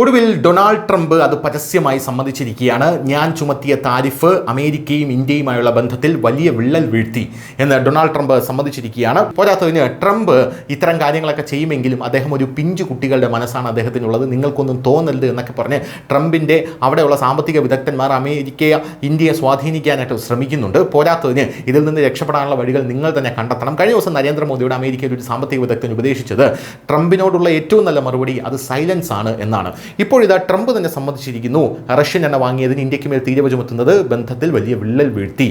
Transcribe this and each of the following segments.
ഒടുവിൽ Donald Trump അത് പരസ്യമായി സമ്മതിച്ചിരിക്കുകയാണ്. ഞാൻ ചുമത്തിയ താരിഫ് അമേരിക്കയും ഇന്ത്യയുമായുള്ള ബന്ധത്തിൽ വലിയ വിള്ളൽ വീഴ്ത്തി എന്ന് ഡൊണാൾഡ് ട്രംപ് സമ്മതിച്ചിരിക്കുകയാണ്. പോരാത്തതിന് ട്രംപ് ഇത്തരം കാര്യങ്ങളൊക്കെ ചെയ്യുമെങ്കിലും അദ്ദേഹം ഒരു പിഞ്ചു കുട്ടികളുടെ മനസ്സാണ് അദ്ദേഹത്തിനുള്ളത്. നിങ്ങൾക്കൊന്നും തോന്നരുത് എന്നൊക്കെ പറഞ്ഞ് ട്രംപിന്റെ അവിടെയുള്ള സാമ്പത്തിക വിദഗ്ധന്മാർ അമേരിക്കയെ ഇന്ത്യയെ സ്വാധീനിക്കാനായിട്ട് ശ്രമിക്കുന്നുണ്ട്. പോരാത്തതിന് ഇതിൽ നിന്ന് രക്ഷപ്പെടാനുള്ള വഴികൾ നിങ്ങൾ തന്നെ കണ്ടെത്തണം. കഴിഞ്ഞ ദിവസം നരേന്ദ്രമോദിയുടെ അമേരിക്കയിൽ ഒരു സാമ്പത്തിക വിദഗ്ധൻ ഉപദേശിച്ചത് ട്രംപിനോടുള്ള ഏറ്റവും നല്ല മറുപടി അത് സൈലൻസ് ആണ് എന്നാണ്. ഇപ്പോൾ ഇതാ ട്രംപ് തന്നെ സമ്മതിച്ചിരിക്കുന്നു. റഷ്യൻ എണ്ണ വാങ്ങിയതിന് ഇന്ത്യയ്ക്ക് മേൽ തീരുവ ചുമത്തുന്നത് ബന്ധത്തിൽ വലിയ വിള്ളൽ വീഴ്ത്തി.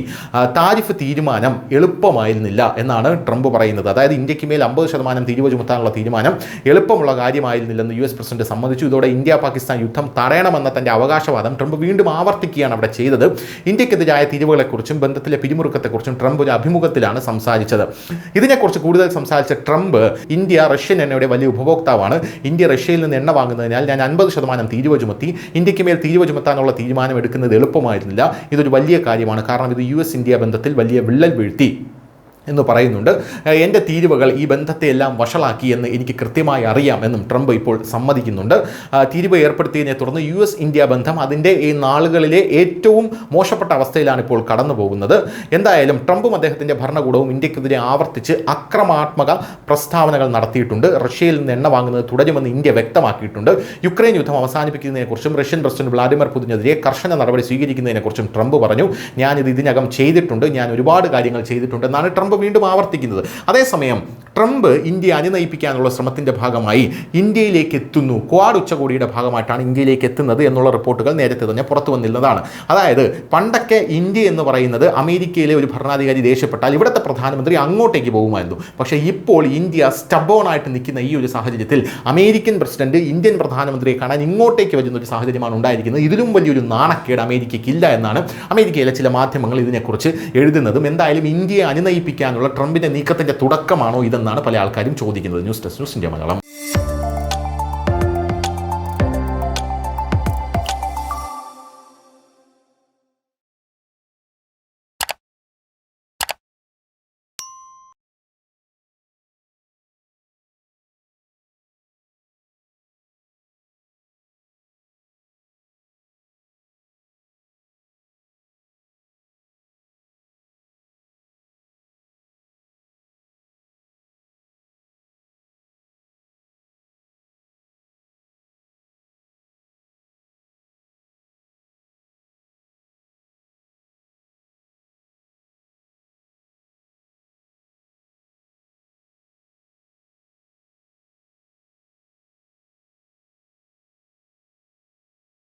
താരിഫ് തീരുമാനം എളുപ്പമായിരുന്നില്ല എന്നാണ് ട്രംപ് പറയുന്നത്. അതായത് ഇന്ത്യയ്ക്ക് മേൽ അമ്പത് ശതമാനം തീരുവ ചുമത്താനുള്ള തീരുമാനം എളുപ്പമുള്ള കാര്യമായിരുന്നില്ലെന്ന് യു എസ് പ്രസിഡന്റ് സമ്മതിച്ചു. ഇതോടെ ഇന്ത്യ പാകിസ്ഥാൻ യുദ്ധം തടയണമെന്ന തന്റെ അവകാശവാദം ട്രംപ് വീണ്ടും ആവർത്തിക്കുകയാണ് അവിടെ ചെയ്തത്. ഇന്ത്യക്കെതിരായ തീരുവകളെക്കുറിച്ചും ബന്ധത്തിലെ പിരിമുറുക്കത്തെക്കുറിച്ചും ട്രംപ് ഒരു അഭിമുഖത്തിലാണ് സംസാരിച്ചത്. ഇതിനെക്കുറിച്ച് കൂടുതൽ സംസാരിച്ച ട്രംപ് ഇന്ത്യ റഷ്യൻ എണ്ണയുടെ വലിയ ഉപഭോക്താവാണ്. ഇന്ത്യ റഷ്യയിൽ നിന്ന് എണ്ണ വാങ്ങുന്നതിനാൽ ഞാൻ അൻപത് ശതമാനം തീരുവ ചുമത്തി ഇന്ത്യയ്ക്ക് മേൽ തീരുവ ചുമത്താനുള്ള തീരുമാനം എടുക്കുന്നത് എളുപ്പമായിരുന്നില്ല. ഇതൊരു വലിയ കാര്യമാണ്. കാരണം ഇത് യു എസ് ഇന്ത്യ ബന്ധത്തിൽ വലിയ വിള്ളൽ വീഴ്ത്തി. എന്ന് പറയുന്നുണ്ട്. എന്റെ തീരുവകൾ ഈ ബന്ധത്തെ എല്ലാം വഷളാക്കി എന്ന് എനിക്ക് കൃത്യമായി അറിയാം എന്നും ട്രംപ് ഇപ്പോൾ സമ്മതിക്കുന്നുണ്ട്. തീരുവ ഏർപ്പെടുത്തിയതിനെ തുടർന്ന് യു എസ് ഇന്ത്യ ബന്ധം അതിന്റെ ഈ നാളുകളിലെ ഏറ്റവും മോശപ്പെട്ട അവസ്ഥയിലാണ് ഇപ്പോൾ കടന്നു പോകുന്നത് എന്തായാലും ട്രംപും അദ്ദേഹത്തിന്റെ ഭരണകൂടവും ഇന്ത്യക്കെതിരെ ആവർത്തിച്ച് അക്രമാത്മക പ്രസ്താവനകൾ നടത്തിയിട്ടുണ്ട്. റഷ്യയിൽ നിന്ന് എണ്ണ വാങ്ങുന്നത് തുടരുമെന്ന് ഇന്ത്യ വ്യക്തമാക്കിയിട്ടുണ്ട്. യുക്രൈൻ യുദ്ധം അവസാനിപ്പിക്കുന്നതിനെക്കുറിച്ചും റഷ്യൻ പ്രസിഡന്റ് വ്ളാഡിമിർ പുതിനെതിരെ കർശന നടപടി സ്വീകരിക്കുന്നതിനെക്കുറിച്ചും ട്രംപ് പറഞ്ഞു. ഞാനിത് ഇതിനകം ചെയ്തിട്ടുണ്ട്. ഞാൻ ഒരുപാട് കാര്യങ്ങൾ ചെയ്തിട്ടുണ്ട് എന്നാണ് ട്രംപ് വീണ്ടും ആവർത്തിക്കുന്നത്. അതേസമയം ട്രംപ് ഇന്ത്യ അനുനയിപ്പിക്കാനുള്ള ശ്രമത്തിന്റെ ഭാഗമായി ഇന്ത്യയിലേക്ക് എത്തുന്നു. ക്വാഡ് ഉച്ചകോടിയുടെ ഭാഗമായിട്ടാണ് ഇന്ത്യയിലേക്ക് എത്തുന്നത് എന്നുള്ള റിപ്പോർട്ടുകൾ നേരത്തെ തന്നെ പുറത്തു വന്നിരുന്നതാണ്. അതായത് പണ്ടൊക്കെ ഇന്ത്യ എന്ന് പറയുന്നത് അമേരിക്കയിലെ ഒരു ഭരണാധികാരി ദേഷ്യപ്പെട്ടാൽ ഇവിടുത്തെ പ്രധാനമന്ത്രി അങ്ങോട്ടേക്ക് പോകുമായിരുന്നു. പക്ഷേ ഇപ്പോൾ ഇന്ത്യ സ്റ്റബോണായിട്ട് നിൽക്കുന്ന ഈ ഒരു സാഹചര്യത്തിൽ അമേരിക്കൻ പ്രസിഡന്റ് ഇന്ത്യൻ പ്രധാനമന്ത്രിയെ കാണാൻ ഇങ്ങോട്ടേക്ക് വരുന്ന ഒരു സാഹചര്യമാണ് ഉണ്ടായിരിക്കുന്നത്. ഇതിലും വലിയൊരു നാണക്കേട് അമേരിക്കയ്ക്കില്ല എന്നാണ് അമേരിക്കയിലെ ചില മാധ്യമങ്ങൾ ഇതിനെക്കുറിച്ച് എഴുതുന്നതും. എന്തായാലും ഇന്ത്യയെ അനുനയിപ്പിക്കാനുള്ള ട്രംപിന്റെ നീക്കത്തിന്റെ തുടക്കമാണോ ഇതെന്നാണ് പല ആൾക്കാരും ചോദിക്കുന്നത്. News desk news India Malayalam.